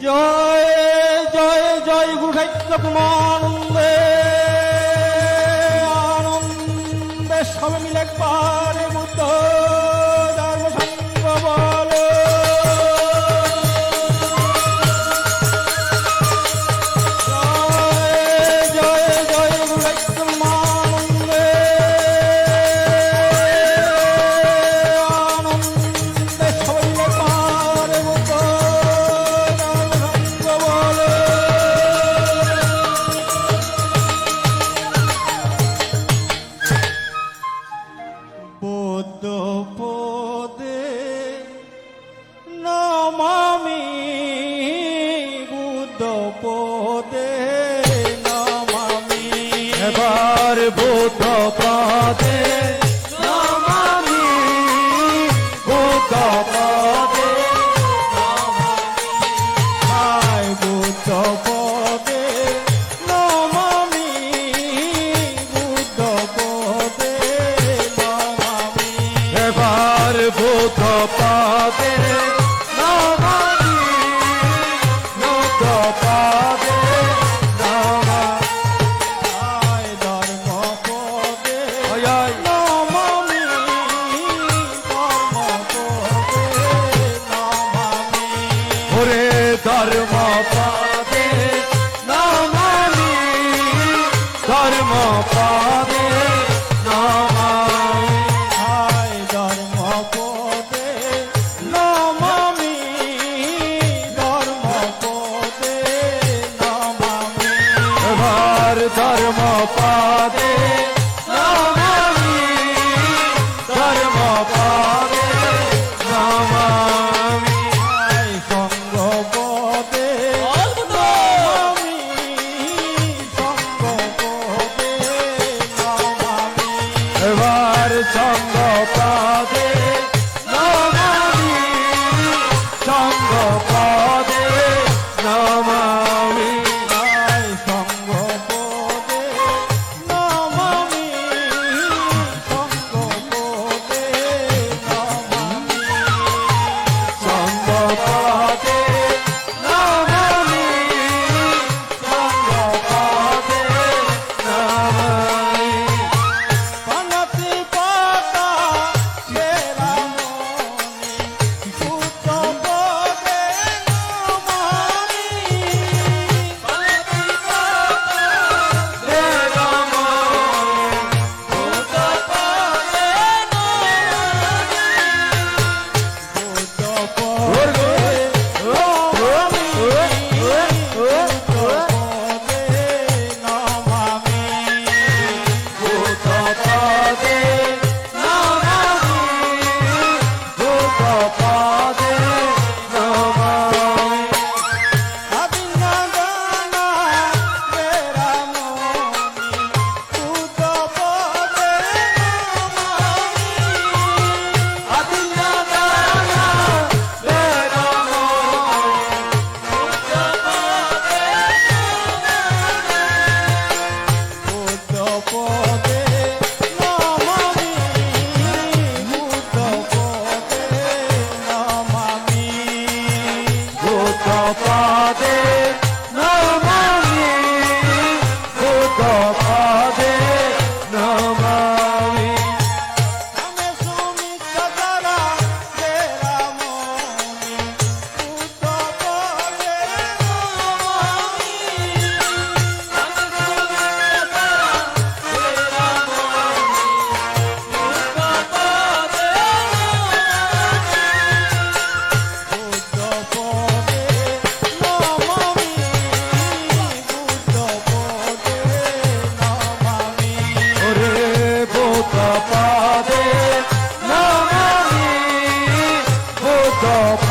জয় জয় জয় গুঢ়াইত্য কুমানন্দে আনন্দে মিলে পারে পদে ওরে ধর্ম পা bongo, bongo. Father. stop.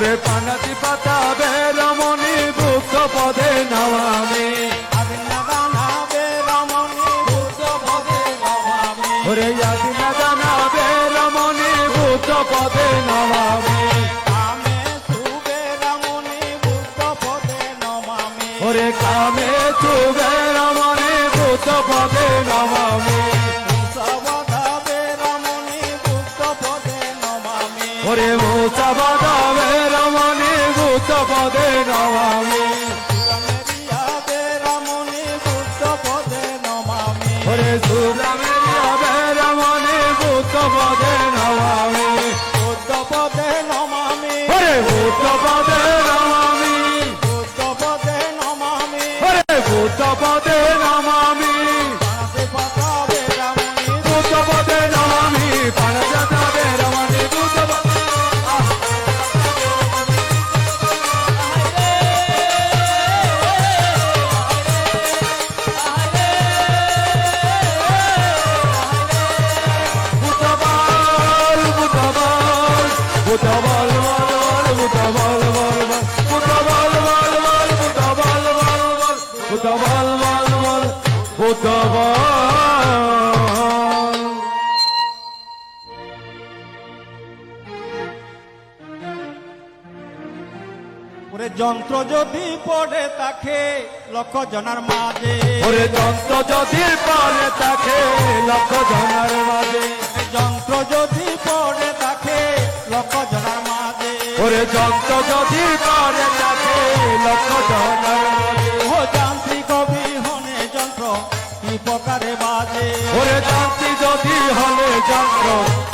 ওরে পানাতি পাতা বেরমণি বুক পদে নমামি। আদিনা ওরে ইয়াদিনা জানা বেরমণি ভূত পদে নমামি। যন্ত্র যদি পড়ে তাকে লক্ষ জনার মাঝে। ওরে যন্ত্র যদি পরে তাকে লক্ষ জনার মাঝে যন্ত্র যদি পড়ে তাকে লক্ষ জনার মাঝে। ওরে যন্ত্র যদি পরে তাকে লক্ষ জনার মাঝে। ও যান্ত্রিক বিহনে যন্ত্র কি প্রকারে বাজে? ওরে যান্ত্রী যদি হলে যন্ত্র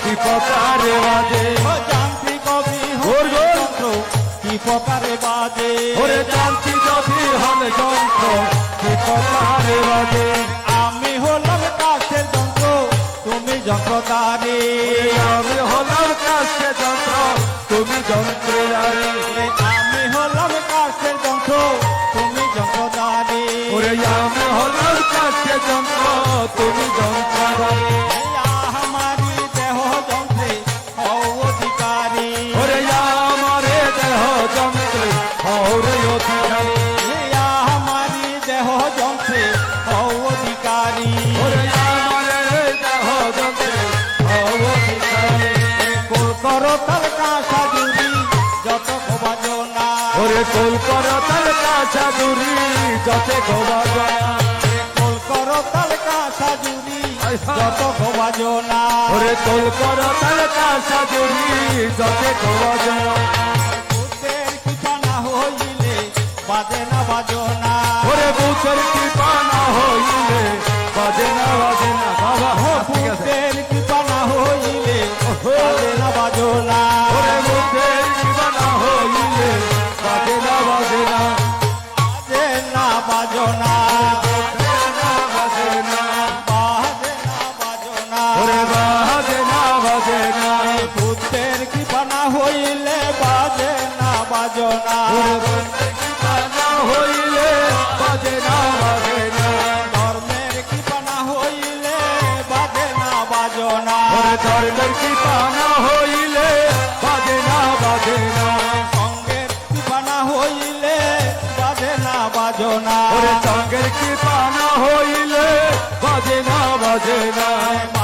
বিপদারে বাজে? ও যান্ত্রিক বিহনে। যন্ত্র কি প্রকারে বাজে? ওরে যান্ত্রী যদি হলে যন্ত্র বিপদারে বাজে? আমি হলাম কাছের যন্ত্র তুমি যন্ত্রদারি আমি হলাম কাছে যন্ত্র তুমি যন্ত্রদারি আমি হলাম কাছের যন্ত্র তুমি যন্ত্রদারি ওরে আমি হলাম কাছে যন্ত্র তুমি যন্ত্রদারি কোল কর তার কাছা দূরি যতে গোবাজনা কোল করো তার কাঁসা জুড়ি যত বাজনা ওরে কোল কর তার কাছা দূরি যতে গোবাজনা বুদ্ধের কৃপা না হইলে বাজে না বাজনা। ওরে বুচর কৃপা না হইলে বাজে না বাজে না বাবা ও ঠিক আছে বুদ্ধের কৃপা না হইলে বাজে না বাজনা। ওরে ধর্মের কৃপা না হইলে বাজে না বাজে না সঙ্গের কৃপানা হইলে বাজে না সঙ্গের হইলে বাজে না বাজে না বাজে না বাজনা। ওরে বাজে না বাজে না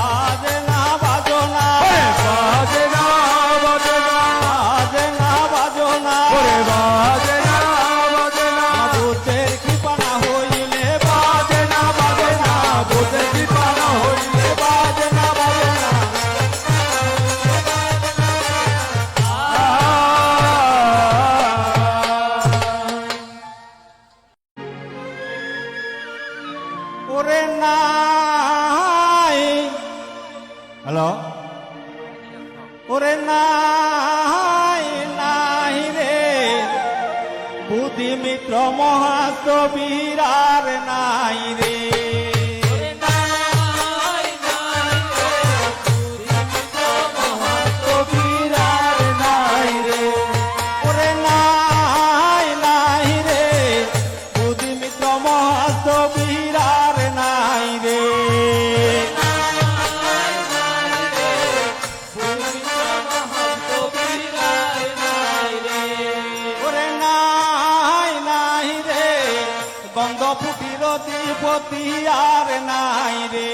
করে নাই। হ্যালো করে নাই নাই রে। বুদ্ধিমিত্র মিত্র মহাসবিরার নাই রে। দ্বিপতি আর নাই রে।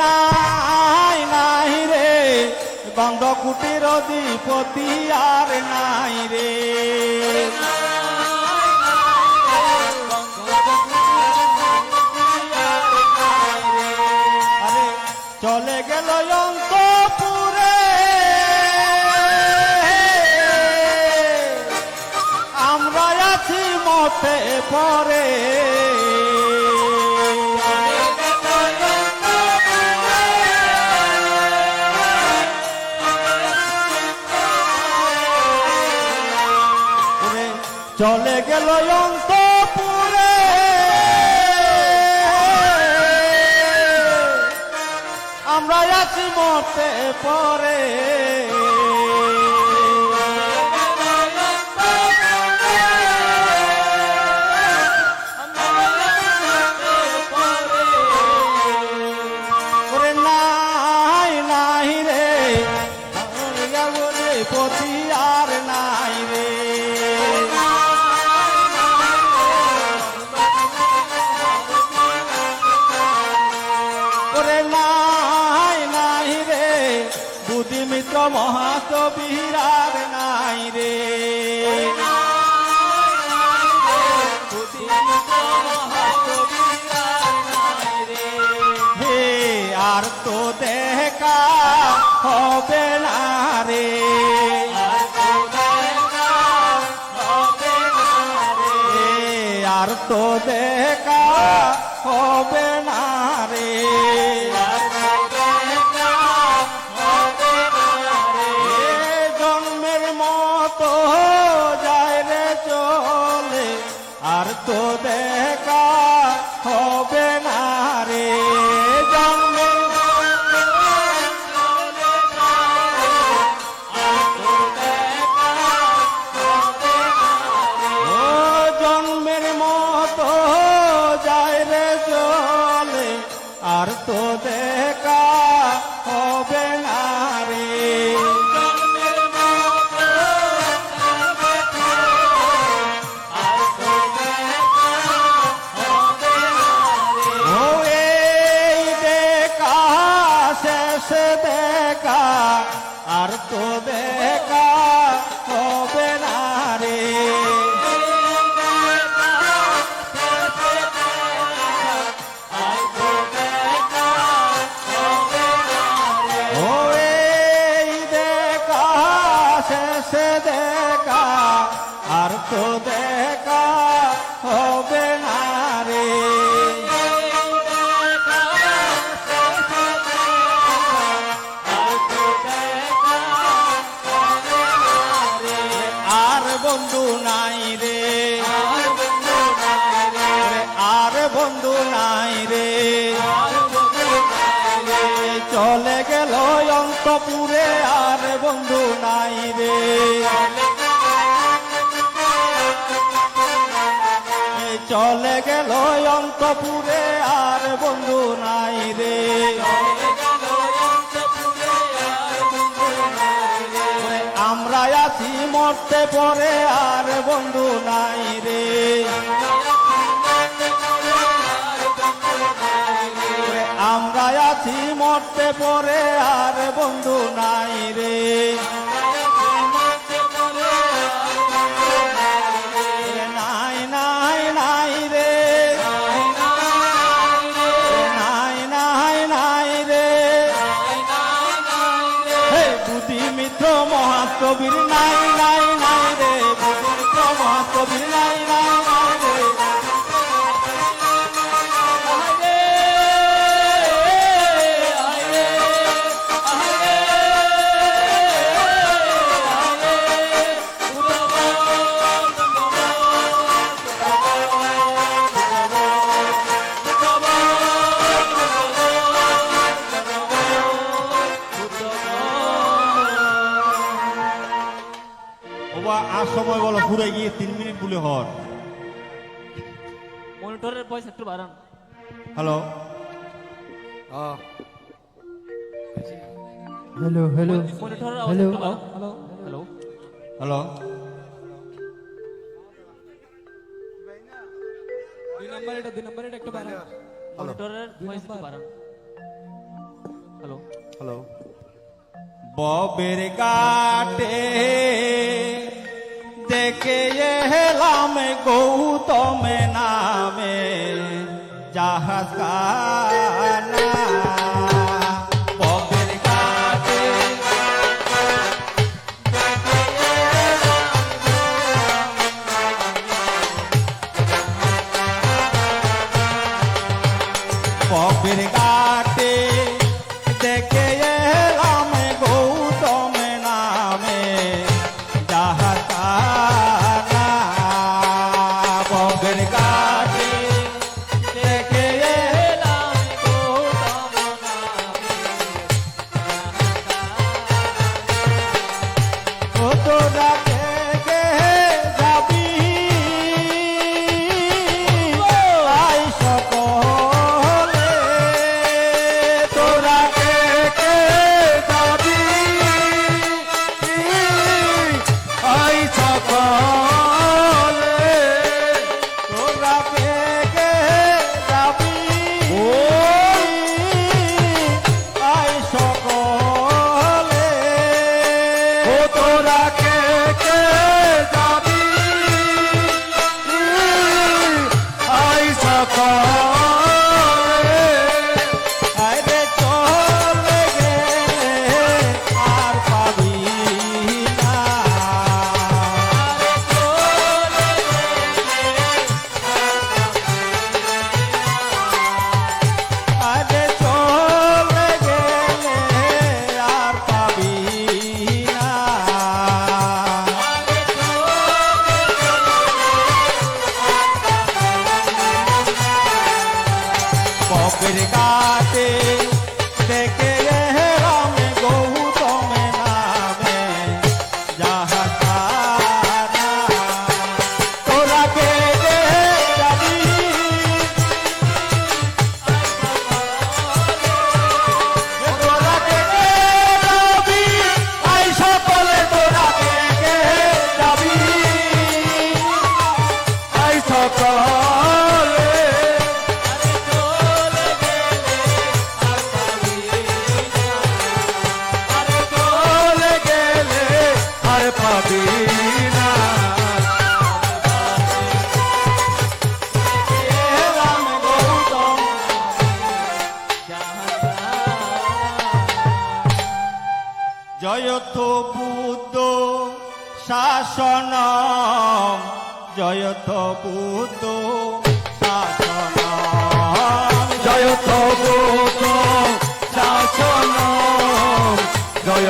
নাই নাই রে। গন্ধ কুটির দ্বিপতি আর নাই রে। মতে পরে চলে গেল অন্তপুরে। আমরা আছি মতে পরে। মিত্র নাই রে। হে, আর তো দেখা হবে না রে। আর তো দেখা হবে না দেখা আর তো দেখা বন্ধু নাই রে। চলে গেল অন্তপুরে আর বন্ধু নাই রে। আমরা আছি মরতে পরে আর বন্ধু নাই রে। আমরা আছি মরতে পরে আর বন্ধু নাই রে। নাই নাই রে। নাই নাই রে। বুদ্ধি মহাকবির, নাই নাই নাই রে। মহাকবির, নাই নাই शुक्रवार हाँ। Hello. Hello hello. Hello. Hello. Hello. Hello. बबेर काटे देखे ये हेला में गौतम नामे। जहाँ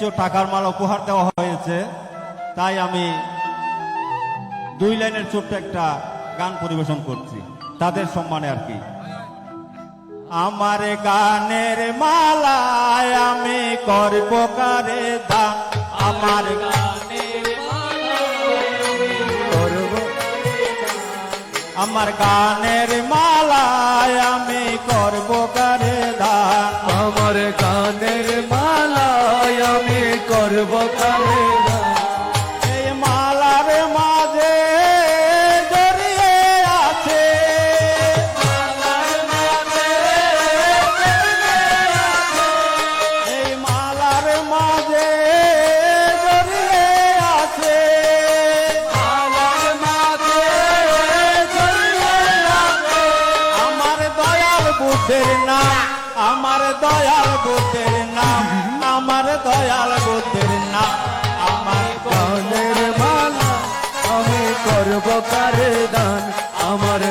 কিছু টাকার মাল উপহার দেওয়া হয়েছে, তাই আমি দুই লাইনের ছোট্ট একটা গান পরিবেশন করছি। তাদের সম্মানে আর কি। আমার গানের মালায় আমি করব কারে দান। আমার আমার গানের মালায় আমি করব কারে দান। আমার করব কারে দান আমার